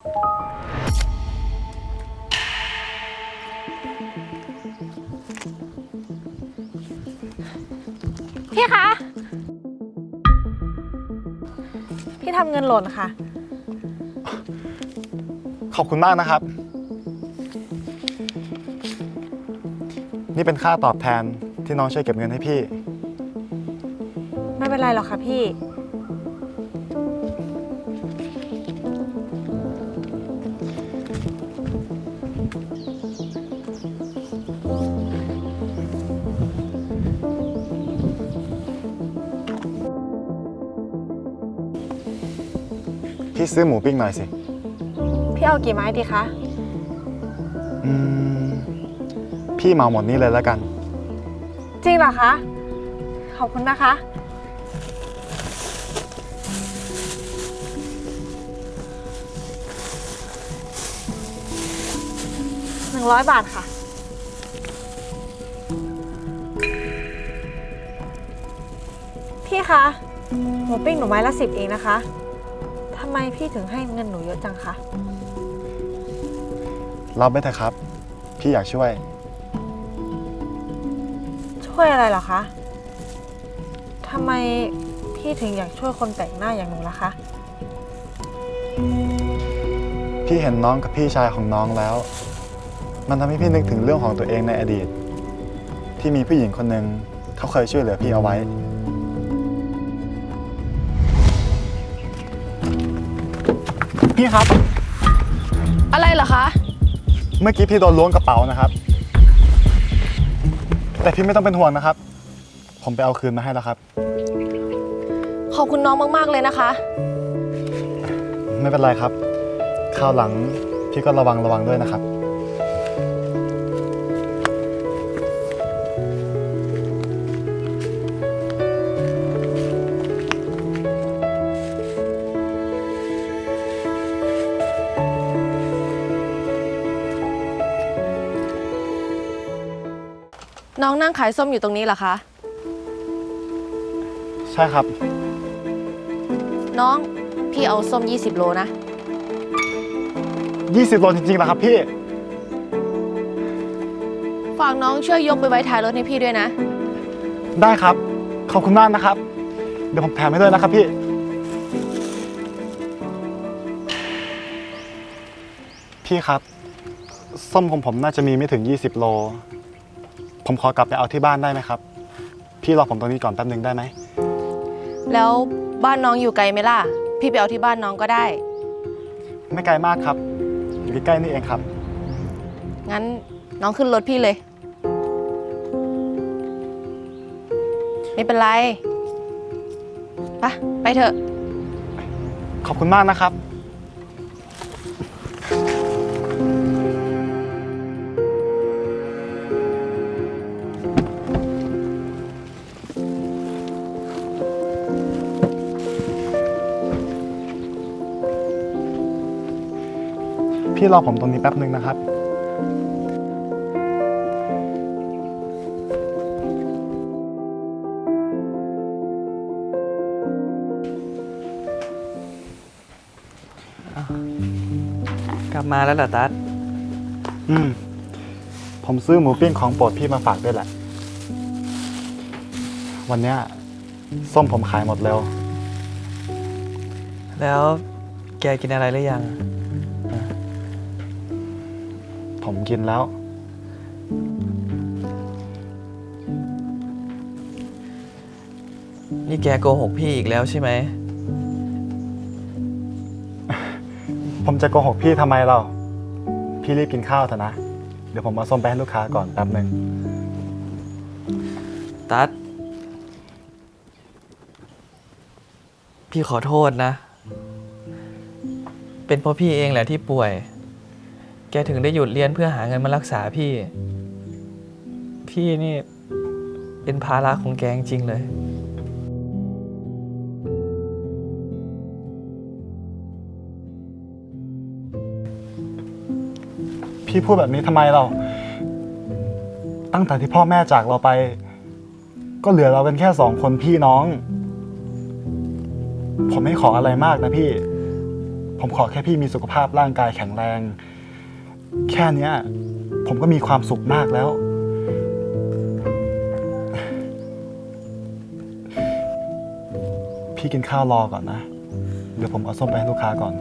พี่คะ พี่ทำเงินหล่นค่ะ ขอบคุณมากนะครับ นี่เป็นค่าตอบแทนที่น้องช่วยเก็บเงินให้พี่ ไม่เป็นไรหรอกค่ะพี่ ซื้อหมูปิ้งหน่อยสิ พี่เอากี่ไม้ดีคะ อืม พี่เหมาหมดนี้เลยแล้วกัน จริงเหรอคะ ขอบคุณนะคะ หนึ่งร้อยบาทค่ะ พี่คะ หมูปิ้งหนูไม้ละสิบเองนะคะทำ ไมพี่ถึงให้เงินหนูเยอะจังคะ รับไม่เถอะครับ พี่อยากช่วย ช่วยอะไรเหรอคะทำไมพี่ถึงอยากช่วยคนแปลกหน้าอย่างหนูล่ะคะ พี่เห็นน้องกับพี่ชายของน้องแล้ว มันทำให้พี่นึกถึงเรื่องของตัวเองในอดีต ที่มีผู้หญิงคนหนึ่งเขาเคยช่วยเหลือพี่เอาไว้ พี่ครับ อะไรเหรอคะ เมื่อกี้พี่โดนล้วงกระเป๋านะครับ แต่พี่ไม่ต้องเป็นห่วงนะครับ ผมไปเอาคืนมาให้แล้วครับ ขอบคุณน้องมากๆเลยนะคะ ไม่เป็นไรครับ คราวหลังพี่ก็ระวังระวังด้วยนะครับ น้องนั่งขายส้มอยู่ตรงนี้เหรอคะ ใช่ครับ น้องพี่เอาส้ม 20 โลนะ 20โลจริงๆเหรอครับพี่ ฝากน้องช่วยยกไปไว้ท้ายรถให้พี่ด้วยนะ ได้ครับ ขอบคุณมากนะครับ เดี๋ยวผมแถมให้ด้วยนะครับพี่ พี่ครับ ส้มของผมน่าจะมีไม่ถึง 20 โล ผมขอกลับไปเอาที่บ้านได้ไหมครับ พี่รอผมตรงนี้ก่อนแป๊บหนึ่งได้ไหม แล้วบ้านน้องอยู่ไกลไหมล่ะ พี่ไปเอาที่บ้านน้องก็ได้ ไม่ไกลมากครับ อยู่ใกล้ๆนี่เองครับ งั้นน้องขึ้นรถพี่เลย ไม่เป็นไร ไปะไปเถอะ ขอบคุณมากนะครับ พี่รอผมตรงนี้แป๊บหนึ่งนะครับ กลับมาแล้วเหรอตัดอืม ผมซื้อหมูปิ้งของโปรดพี่มาฝากด้วยแหละ วันเนี้ยส้มผมขายหมดแล้ว แล้วแกกินอะไรหรือยัง ผมกินแล้ว นี่แกโกหกพี่อีกแล้วใช่ไหม ผมจะโกหกพี่ทำไมเรา พี่รีบกินข้าวเถอะนะ เดี๋ยวผมเอาส้มไปให้ลูกค้าก่อนแป๊บหนึ่งตัด พี่ขอโทษนะ เป็นเพราะพี่เองแหละที่ป่วย แกถึงได้หยุดเรียนเพื่อหาเงินมารักษาพี่ พี่นี่เป็นภาระของแกจริงๆเลย พี่พูดแบบนี้ทำไมเรา ตั้งแต่ที่พ่อแม่จากเราไป ก็เหลือเราเป็นแค่สองคนพี่น้อง ผมไม่ขออะไรมากนะพี่ ผมขอแค่พี่มีสุขภาพร่างกายแข็งแรง แค่เนี้ย ผมก็มีความสุขมากแล้ว พี่กินข้าวรอก่อนนะ เดี๋ยวผมเอาส้มไปให้ลูกค้าก่อน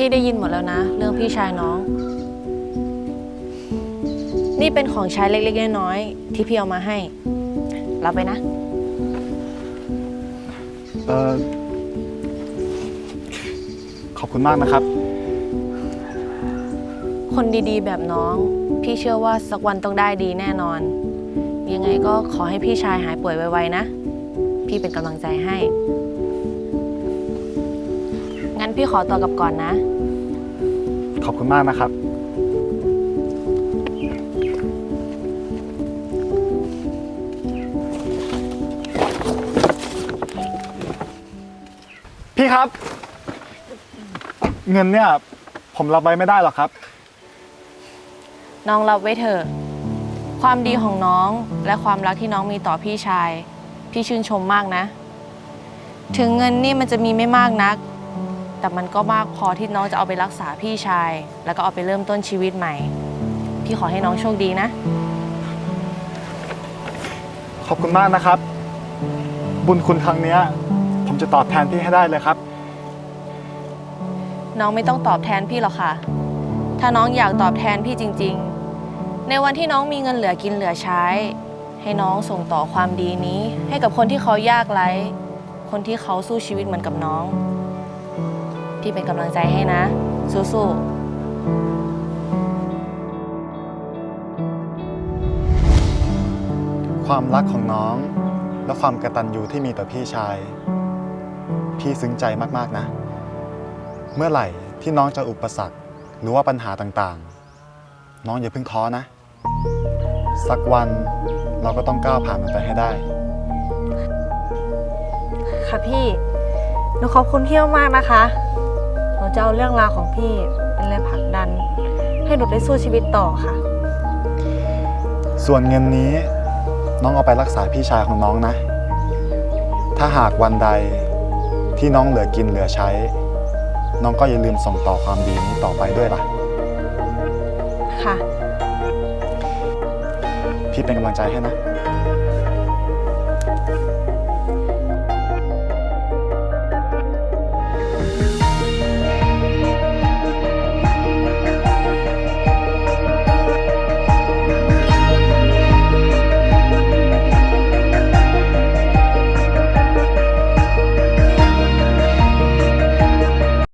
พี่ได้ยินหมดแล้วนะ เรื่องพี่ชายน้อง นี่เป็นของใช้เล็กๆน้อยๆที่พี่เอามาให้ รับไปนะ เออขอบคุณมากนะครับ คนดีๆ แบบน้อง พี่เชื่อว่าสักวันต้องได้ดีแน่นอน ยังไงก็ขอให้พี่ชายหายป่วยไวๆนะ พี่เป็นกำลังใจให้งั้น พี่ขอตัวกลับก่อนนะ ขอบคุณมากนะครับ พี่ครับ เงินเนี่ย ผมรับไว้ไม่ได้หรอกครับ น้องรับไว้เถอะ ความดีของน้องและความรักที่น้องมีต่อพี่ชาย พี่ชื่นชมมากนะ ถึงเงินนี่มันจะมีไม่มากนัก แต่มันก็มากพอที่น้องจะเอาไปรักษาพี่ชาย แล้วก็เอาไปเริ่มต้นชีวิตใหม่ พี่ขอให้น้องโชคดีนะ ขอบคุณมากนะครับ บุญคุณครั้งเนี้ย ผมจะตอบแทนพี่ให้ได้เลยครับ น้องไม่ต้องตอบแทนพี่หรอกค่ะ ถ้าน้องอยากตอบแทนพี่จริง ๆ ในวันที่น้องมีเงินเหลือกินเหลือใช้ ให้น้องส่งต่อความดีนี้ ให้กับคนที่เขายากไร้ คนที่เขาสู้ชีวิตเหมือนกับน้อง พี่เป็นกำลังใจให้นะ สู้ๆความรักของน้อง และความกตัญญูที่มีต่อพี่ชาย พี่ซึ้งใจมากๆนะ เมื่อไหร่ที่น้องเจะอุปสรรคหรือว่าปัญหาต่างๆ น้องอย่าเพิ่งท้อนะ สักวันเราก็ต้องก้าวผ่านมันไปให้ได้ ค่ะพี่ หนูขอบคุณพี่มากๆนะคะ หนูจะเอาเรื่องราวของพี่เป็นแรงผลักดัน ให้หนูได้สู้ชีวิตต่อค่ะ ส่วนเงินนี้น้องเอาไปรักษาพี่ชายของน้องนะ ถ้าหากวันใดที่น้องเหลือกินเหลือใช้ น้องก็อย่าลืมส่งต่อความดีนี้ต่อไปด้วยล่ะ ค่ะ พี่เป็นกำลังใจให้นะ